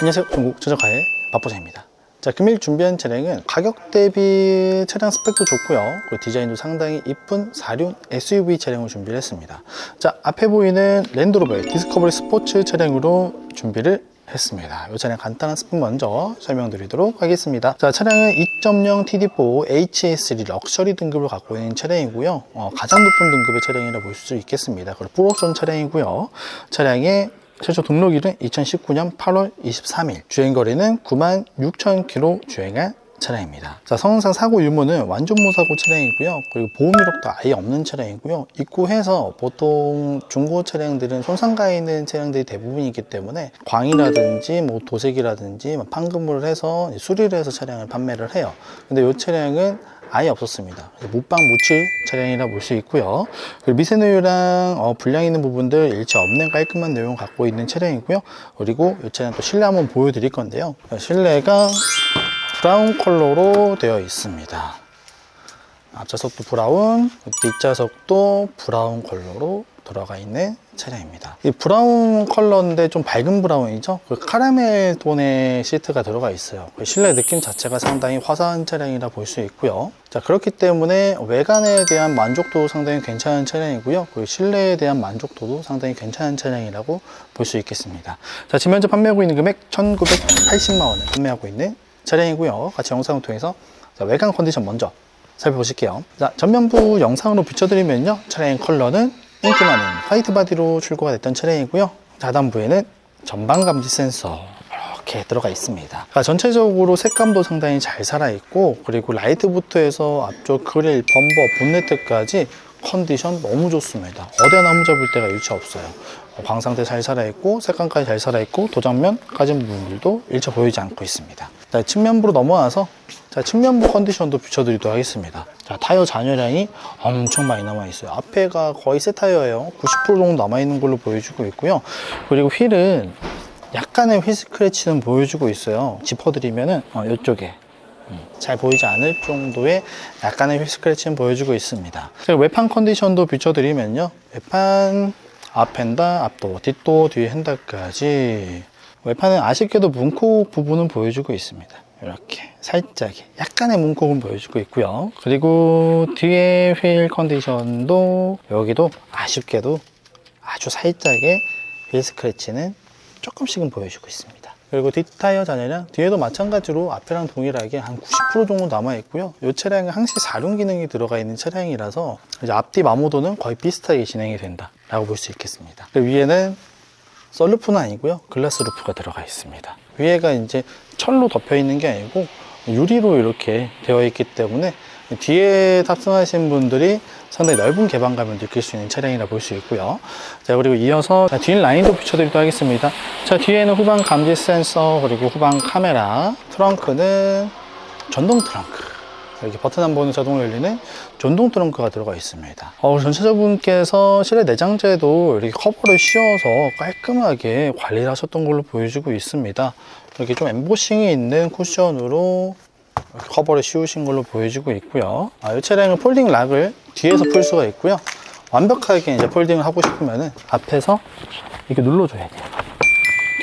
안녕하세요. 중국 저저가의 박보장입니다. 자, 금일 준비한 차량은 가격 대비 차량 스펙도 좋고요. 그리고 디자인도 상당히 이쁜 4륜 SUV 차량을 준비를 했습니다. 자, 앞에 보이는 랜드로버의 디스커버리 스포츠 차량으로 준비를 했습니다. 이 차량 간단한 스펙 먼저 설명드리도록 하겠습니다. 자, 차량은 2.0 TD4 HS3 럭셔리 등급을 갖고 있는 차량이고요. 어, 가장 높은 등급의 차량이라 볼 수 있겠습니다. 그리고 풀옵션 차량이고요. 차량의 최초 등록일은 2019년 8월 23일. 주행거리는 9만 6천 킬로 주행한 차량입니다. 자, 성능상 사고 유무는 완전 무사고 차량이고요. 그리고 보험 이력도 아예 없는 차량이고요. 입고해서 보통 중고 차량들은 손상가 있는 차량들이 대부분이기 때문에 광이라든지 뭐 도색이라든지 뭐 판금을 해서 수리를 해서 차량을 판매를 해요. 근데 이 차량은 아예 없었습니다. 무빵 무칠 차량이라 볼 수 있고요. 미세누유랑 어, 불량 있는 부분들 일체 없는 깔끔한 내용을 갖고 있는 차량이고요. 그리고 이 차량 또 실내 한번 보여드릴 건데요. 실내가 브라운 컬러로 되어 있습니다. 앞좌석도 브라운, 뒷좌석도 브라운 컬러로 들어가 있는 차량입니다. 이 브라운 컬러인데 좀 밝은 브라운이죠. 그 카라멜 톤의 시트가 들어가 있어요. 그 실내 느낌 자체가 상당히 화사한 차량이라 볼 수 있고요. 자 그렇기 때문에 외관에 대한 만족도 상당히 괜찮은 차량이고요. 그리고 실내에 대한 만족도도 상당히 괜찮은 차량이라고 볼 수 있겠습니다. 자 지금 현재 판매하고 있는 금액 1,980만 원에 판매하고 있는 차량이고요. 같이 영상을 통해서 자, 외관 컨디션 먼저 살펴보실게요. 자, 전면부 영상으로 비춰드리면요. 차량의 컬러는 인기 많은 화이트 바디로 출고가 됐던 차량이고요. 하단부에는 전방 감지 센서 이렇게 들어가 있습니다. 그러니까 전체적으로 색감도 상당히 잘 살아있고 그리고 라이트부터 해서 앞쪽 그릴, 범버, 본네트까지 컨디션 너무 좋습니다. 어디나 흠잡을 데가 일체 없어요. 광상태 잘 살아있고 색감까지 잘 살아있고 도장면 까진 부분들도 일체 보이지 않고 있습니다. 자, 측면부로 넘어와서 자, 측면부 컨디션도 비춰드리도록 하겠습니다. 자, 타이어 잔여량이 엄청 많이 남아있어요. 앞에가 거의 새 타이어예요. 90% 정도 남아있는 걸로 보여주고 있고요. 그리고 휠은 약간의 휠 스크래치는 보여주고 있어요. 짚어드리면은 어, 이쪽에 음, 잘 보이지 않을 정도의 약간의 휠 스크래치는 보여주고 있습니다. 그리고 외판 컨디션도 비춰드리면요. 외판 앞핸다, 앞도, 뒷도, 뒤 핸들까지 외판은 아쉽게도 문콕 부분은 보여주고 있습니다. 이렇게 살짝 약간의 문콕은 보여주고 있고요. 그리고 뒤에 휠 컨디션도 여기도 아쉽게도 아주 살짝의 휠 스크래치는 조금씩은 보여주고 있습니다. 그리고 뒷타이어 잔해량 뒤에도 마찬가지로 앞이랑 동일하게 한 90% 정도 남아 있고요. 이 차량은 항시 4륜 기능이 들어가 있는 차량이라서 이제 앞뒤 마모도는 거의 비슷하게 진행이 된다 라고 볼 수 있겠습니다. 그리고 위에는 썰루프는 아니고요. 글라스 루프가 들어가 있습니다. 위에가 이제 철로 덮여 있는 게 아니고 유리로 이렇게 되어 있기 때문에 뒤에 탑승하신 분들이 상당히 넓은 개방감을 느낄 수 있는 차량이라 볼 수 있고요. 자, 그리고 이어서 자, 뒤 라인도 비춰드리도록 하겠습니다. 자, 뒤에는 후방 감지 센서, 그리고 후방 카메라, 트렁크는 전동 트렁크. 이렇게 버튼 한 번에 자동으로 열리는 전동 트렁크가 들어가 있습니다. 어, 전체자분께서 실내 내장재도 이렇게 커버를 씌워서 깔끔하게 관리를 하셨던 걸로 보여지고 있습니다. 이렇게 좀 엠보싱이 있는 쿠션으로 커버를 씌우신 걸로 보여지고 있고요. 아, 이 차량은 폴딩 락을 뒤에서 풀 수가 있고요. 완벽하게 이제 폴딩을 하고 싶으면은 앞에서 이렇게 눌러줘야 돼요.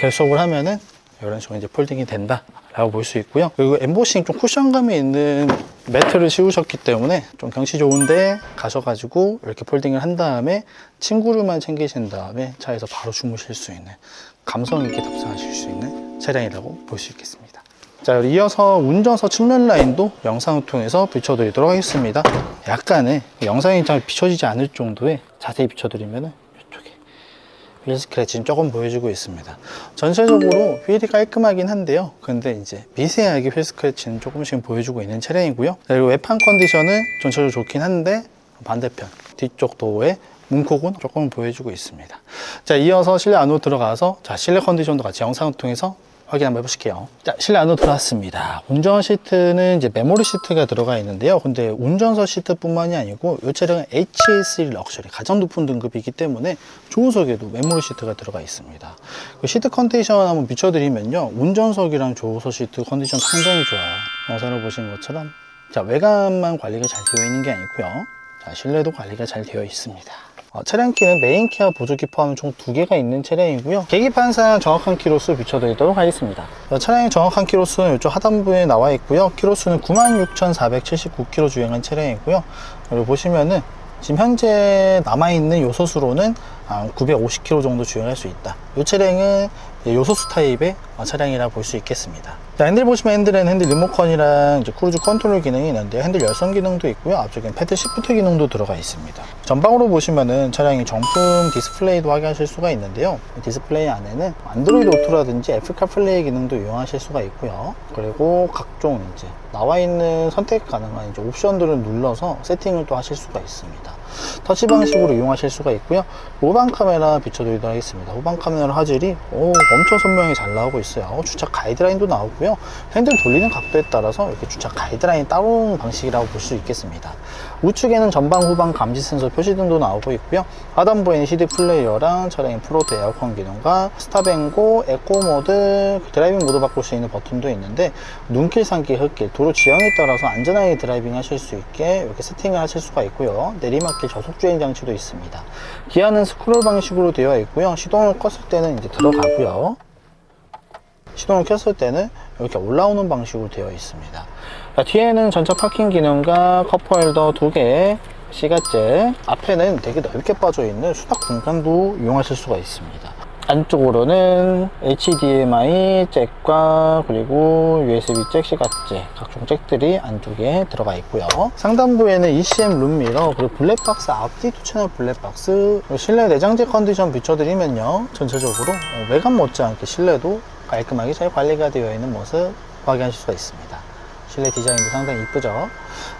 결속을 하면은 이런 식으로 이제 폴딩이 된다. 라고 볼 수 있고요. 그리고 엠보싱 좀 쿠션감이 있는 매트를 씌우셨기 때문에 좀 경치 좋은데 가셔가지고 이렇게 폴딩을 한 다음에 친구를만 챙기신 다음에 차에서 바로 주무실 수 있는 감성 있게 탑승하실 수 있는 차량이라고 볼 수 있겠습니다. 자, 이어서 운전석 측면 라인도 영상을 통해서 비춰드리도록 하겠습니다. 약간의 영상이 잘 비춰지지 않을 정도의 자세히 비춰드리면은 이쪽에 휠 스크래치는 조금 보여주고 있습니다. 전체적으로 휠이 깔끔하긴 한데요. 근데 이제 미세하게 휠 스크래치는 조금씩 보여주고 있는 차량이고요. 그리고 외판 컨디션은 전체적으로 좋긴 한데 반대편 뒤쪽 도어에 문콕은 조금 보여주고 있습니다. 자, 이어서 실내 안으로 들어가서 자, 실내 컨디션도 같이 영상을 통해서 확인 한번 해보실게요. 자, 실내 안으로 들어왔습니다. 운전 시트는 이제 메모리 시트가 들어가 있는데요. 근데 운전석 시트뿐만이 아니고 이 차량은 HS1 럭셔리 가장 높은 등급이기 때문에 조수석에도 메모리 시트가 들어가 있습니다. 그 시트 컨디션 한번 비춰드리면요. 운전석이랑 조수석 시트 컨디션 상당히 좋아요. 영상을 보신 것처럼 자, 외관만 관리가 잘 되어 있는 게 아니고요. 자, 실내도 관리가 잘 되어 있습니다. 어, 차량 키는 메인 키와 보조키 포함 총 두 개가 있는 차량이고요. 계기판상 정확한 키로수 비춰드리도록 하겠습니다. 어, 차량의 정확한 키로수는 이쪽 하단부에 나와 있고요. 키로수는 96,479km 주행한 차량이고요. 그리고 보시면은 지금 현재 남아있는 요소수로는 950km 정도 주행할 수 있다. 이 차량은 요소수 타입의 어, 차량이라 볼 수 있겠습니다. 자, 핸들 보시면 핸들에는 핸들 리모컨이랑 이제 크루즈 컨트롤 기능이 있는데 핸들 열선 기능도 있고요. 앞쪽엔 패드 시프트 기능도 들어가 있습니다. 전방으로 보시면은 차량이 정품 디스플레이도 확인하실 수가 있는데요. 이 디스플레이 안에는 안드로이드 오토라든지 애플 카 플레이 기능도 이용하실 수가 있고요. 그리고 각종 이제 나와 있는 선택 가능한 이제 옵션들을 눌러서 세팅을 또 하실 수가 있습니다. 터치 방식으로 이용하실 수가 있고요. 후방 카메라 비춰드리도록 하겠습니다. 후방 카메라 화질이 오, 엄청 선명히 잘 나오고 있어요. 주차 가이드라인도 나오고요. 핸들 돌리는 각도에 따라서 이렇게 주차 가이드라인이 따로오는 방식이라고 볼 수 있겠습니다. 우측에는 전방, 후방 감지 센서 표시등도 나오고 있고요. 하단부에는 CD 플레이어랑 차량의 프로트 에어컨 기능과 스탑앤고, 에코 모드, 드라이빙 모드 바꿀 수 있는 버튼도 있는데 눈길, 산길, 흙길, 도로 지형에 따라서 안전하게 드라이빙 하실 수 있게 이렇게 세팅을 하실 수가 있고요. 내리막길 저속 주행 장치도 있습니다. 기아는 스크롤 방식으로 되어 있고요. 시동을 껐을 때는 이제 들어가고요. 시동을 켰을 때는 이렇게 올라오는 방식으로 되어 있습니다. 자, 뒤에는 전차 파킹 기능과 컵홀더 두 개, 시가잭, 앞에는 되게 넓게 빠져 있는 수납 공간도 이용하실 수가 있습니다. 안쪽으로는 HDMI 잭과 그리고 USB 잭, 시가잭, 각종 잭들이 안쪽에 들어가 있고요. 상단부에는 ECM 룸미러, 그리고 블랙박스 앞뒤 두 채널 블랙박스, 실내 내장재 컨디션 비춰드리면요. 전체적으로 어, 외관 못지않게 실내도 깔끔하게 잘 관리가 되어 있는 모습 확인하실 수가 있습니다. 실내 디자인도 상당히 이쁘죠.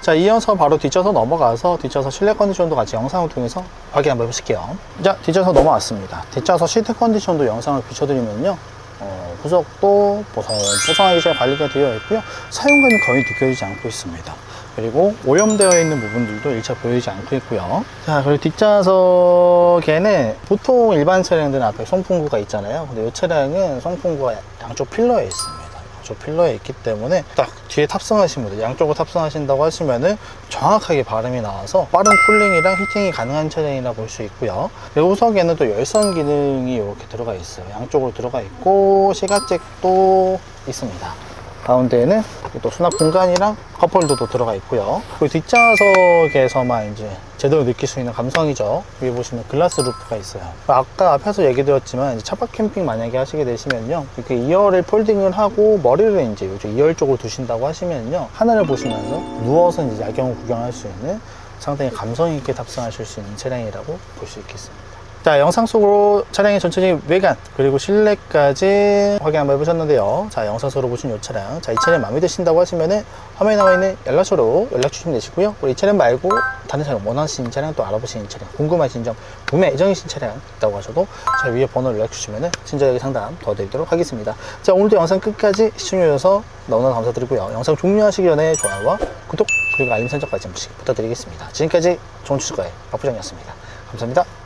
자, 이어서 바로 뒷좌석 넘어가서 뒷좌석 실내 컨디션도 같이 영상을 통해서 확인 한번 해보실게요. 자, 뒷좌석 넘어왔습니다. 뒷좌석 시트 컨디션도 영상을 비춰드리면요. 어, 구석도 보송, 보송하게 잘 관리가 되어 있고요. 사용감이 거의 느껴지지 않고 있습니다. 그리고 오염되어 있는 부분들도 일차 보이지 않고 있고요. 자, 그리고 뒷좌석에는 보통 일반 차량들은 앞에 송풍구가 있잖아요. 근데 이 차량은 송풍구가 양쪽 필러에 있습니다. 양쪽 필러에 있기 때문에 딱 뒤에 탑승하신 분들, 양쪽으로 탑승하신다고 하시면은 정확하게 발음이 나와서 빠른 쿨링이랑 히팅이 가능한 차량이라 볼 수 있고요. 그리고 후석에는 또 열선 기능이 이렇게 들어가 있어요. 양쪽으로 들어가 있고 시가잭도 있습니다. 가운데에는 또 수납 공간이랑 컵홀더도 들어가 있고요. 그리고 뒷좌석에서만 이제 제대로 느낄 수 있는 감성이죠. 위에 보시면 글라스 루프가 있어요. 아까 앞에서 얘기 드렸지만 이제 차박 캠핑 만약에 하시게 되시면요. 이렇게 2열을 폴딩을 하고 머리를 이제 이쪽 2열 쪽으로 두신다고 하시면요. 하늘을 보시면서 누워서 이제 야경을 구경할 수 있는 상당히 감성 있게 탑승하실 수 있는 차량이라고 볼 수 있겠습니다. 자, 영상 속으로 차량의 전체적인 외관, 그리고 실내까지 확인 한번 해보셨는데요. 자, 영상 속으로 보신 이 차량. 자, 이 차량 마음에 드신다고 하시면은 화면에 나와 있는 연락처로 연락 주시면 되시고요. 이 차량 말고 다른 차량 원하시는 차량 또 알아보시는 차량, 궁금하신 점, 구매 예정이신 차량 있다고 하셔도 저 위에 번호 연락 주시면은 친절하게 상담 도와드리도록 하겠습니다. 자, 오늘도 영상 끝까지 시청해 주셔서 너무나 감사드리고요. 영상 종료하시기 전에 좋아요와 구독, 그리고 알림 설정까지 한 번씩 부탁드리겠습니다. 지금까지 좋은 추석과의 박부장이었습니다. 감사합니다.